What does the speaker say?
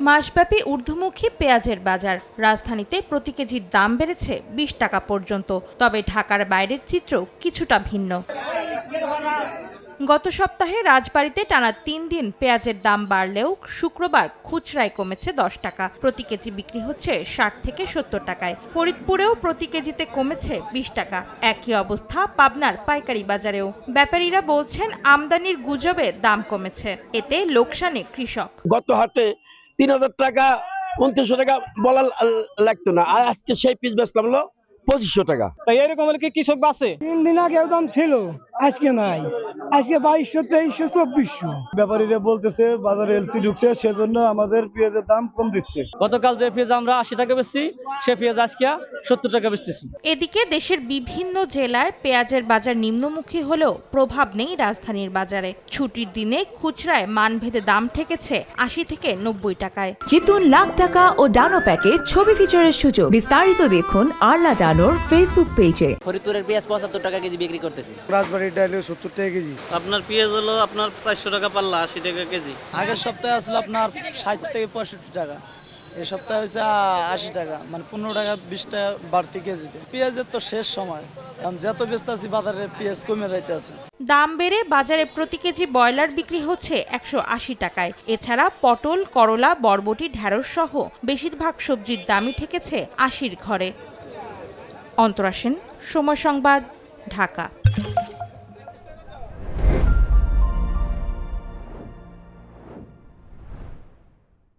মাসব্যাপী ঊর্ধ্বমুখী পেঁয়াজের বাজার। রাজধানীতে প্রতি কেজির দাম বেড়েছে বিশ টাকা পর্যন্ত। তবে ঢাকার বাইরের চিত্র কিছুটা ভিন্ন। গত সপ্তাহে রাজবাড়িতে টানা তিন দিন পেঁয়াজের দাম বাড়লেও শুক্রবার খুচরায় কমেছে দশ টাকা। প্রতি কেজি বিক্রি হচ্ছে ষাট থেকে সত্তর টাকায়। ফরিদপুরেও প্রতি কেজিতে কমেছে বিশ টাকা। একই অবস্থা পাবনার পাইকারি বাজারেও। ব্যাপারীরা বলছেন, আমদানির গুজবে দাম কমেছে। এতে লোকসানে কৃষক। গত হাটে তিন হাজার টাকা উনত্রিশশো টাকা বলা লাগতো না। আর আজকে সেই পিস বেচলাম হলো পঁচিশশো টাকা। তাই এরকম হলে কি কৃষক বাসে তিন দিন আগে একদম ছিল। আজকে নাই। আজকে বাইশশো তেইশশো চব্বিশশো। ব্যাপারীরা বলতেছে বাজারে এলসি ঢুকছে সেজন্য আমাদের পেঁয়াজের দাম কম দিচ্ছে। গতকাল যে পেঁয়াজ আমরা আশি টাকা বেচছি সে পেঁয়াজ আজকে সত্তর টাকা বেচতেছি। এদিকে দেশের বিভিন্ন জেলায় পেঁয়াজের বাজার নিম্নমুখী হলেও প্রভাব নেই রাজধানীর বাজারে। ছুটির দিনে খুচরায় মানভেদে দাম ঠেকেছে আশি থেকে নব্বই টাকায়। জিতুন লাখ টাকা ও ডানো প্যাকেজ ছবি ফিচারের সুযোগ। বিস্তারিত দেখুন আরলা ডানোর ফেসবুক পেজে ফরিদপুরের পেঁয়াজ পঁচাত্তর টাকা কেজি বিক্রি করতেছি। রাজবাড়ির ডাইলে সত্তর টাকা কেজি। আপনার পেঁয়াজ হলো আপনার চারশো টাকা পাল্লা আশি টাকা কেজি। আগের সপ্তাহে আসলে আপনার ষাট থেকে পঁয়ষট্টি টাকা। এই সপ্তাহে হয়েছে আশি টাকা মানে পনেরো টাকা বিশ টাকা বাড়তি কেজিতে। পেঁয়াজের তো শেষ সময়। এখন যত ব্যস্ত আছি বাজারে পেঁয়াজ কমে যাইতে আছে। দাম বেড়ে বাজারে প্রতি কেজি ব্রয়লার বিক্রি হচ্ছে একশো আশি টাকায়। এছাড়া পটল করলা বরবটি ঢ্যাঁড়স সহ বেশিরভাগ সবজির দামই ঠেকেছে আশির ঘরে। অন্তরাসেন সময় সংবাদ ঢাকা।